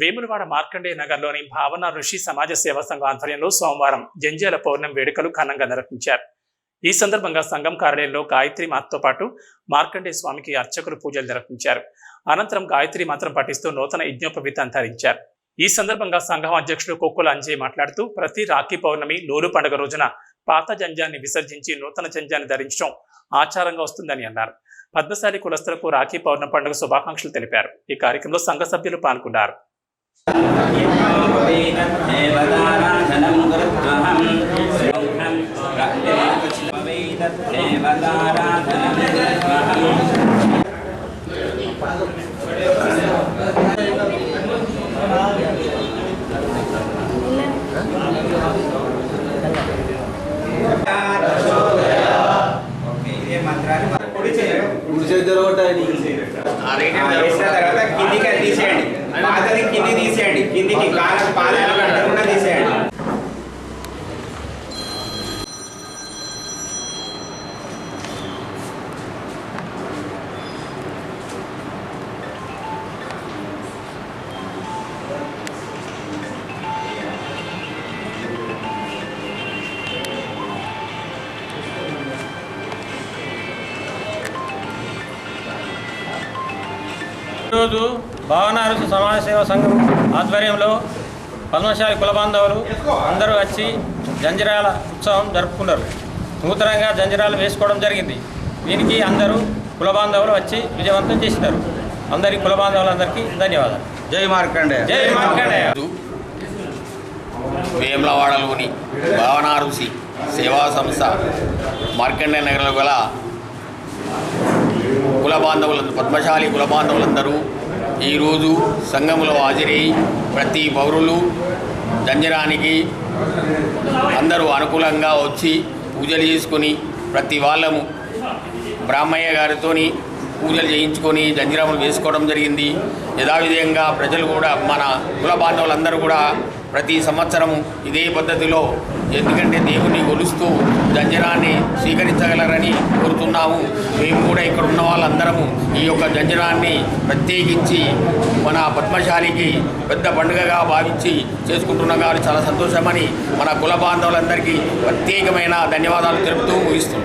వేములవాడ మార్కండేయ నగర్లోని భావన ఋషి సమాజ సేవా సంఘం ఆధ్వర్యంలో సోమవారం జంజాల పౌర్ణమి వేడుకలు ఘనంగా నిర్వహించారు. ఈ సందర్భంగా సంఘం కార్యాలయంలో గాయత్రి మాతతో పాటు మార్కండేయ స్వామికి అర్చకులు పూజలు నిర్వహించారు. అనంతరం గాయత్రి మంత్రం పఠిస్తూ నూతన యజ్ఞోపవీతం ధరించారు ఈ సందర్భంగా సంఘం అధ్యక్షుడు కొక్కుల అంజయ్ మాట్లాడుతూ ప్రతి రాఖీ పౌర్ణమి లోలు పండుగ రోజున పాత జంజాన్ని విసర్జించి నూతన జంజాన్ని ధరించడం ఆచారంగా వస్తుందని అన్నారు. పద్మశాలి కులస్తులకు రాఖీ పౌర్ణమి పండుగ శుభాకాంక్షలు తెలిపారు. ఈ కార్యక్రమంలో సంఘ సభ్యులు పాల్గొన్నారు. గుడి చేద్దరు కొట్టాలి వేసిన తర్వాత కిందికి తీసేయండి పాతది కింది తీసేయండి కిందికి కాలం పాదాలు కట్టకుండా తీసేయండి ఈరోజు భావనారుసు సమాజ సేవా సంఘం ఆధ్వర్యంలో పద్మశాలి కుల బాంధవులు అందరూ వచ్చి జంజరాల ఉత్సవం జరుపుకున్నారు. నూతనంగా జంజరాలు వేసుకోవడం జరిగింది. దీనికి అందరూ కుల బాంధవులు వచ్చి విజయవంతం చేసినారు. అందరి కుల బాంధవులందరికీ ధన్యవాదాలు. జై మార్కండే జై మార్కండేయ. వేములవాడలోని భావనా ఋషి సేవా సంస్థ మార్కండే నగరంలో గల కుల బాంధవుల పద్మశాలి కుల బాంధవులందరూ ఈరోజు సంఘంలో హాజరై ప్రతి పౌరులు జంజరానికి అందరూ అనుకూలంగా వచ్చి పూజలు చేసుకొని ప్రతి వాళ్ళము బ్రాహ్మయ్య గారితో పూజలు చేయించుకొని దంజరాములు వేసుకోవడం జరిగింది. యథావిధంగా ప్రజలు కూడా మన కుల బాంధవులందరూ కూడా ప్రతి సంవత్సరం ఇదే పద్ధతిలో ఎందుకంటే దేవుని కొలుస్తూ జంజరాన్ని స్వీకరించగలరని కోరుతున్నాము. మేము కూడా ఇక్కడ ఉన్న వాళ్ళందరము ఈ యొక్క జంజరాన్ని ప్రత్యేకించి మన పద్మశాలికి పెద్ద పండుగగా భావించి చేసుకుంటున్నాం. కాబట్టి చాలా సంతోషమని మన కుల బాంధవులందరికీ ప్రత్యేకమైన ధన్యవాదాలు తెలుపుతూ ముగిస్తున్నాం.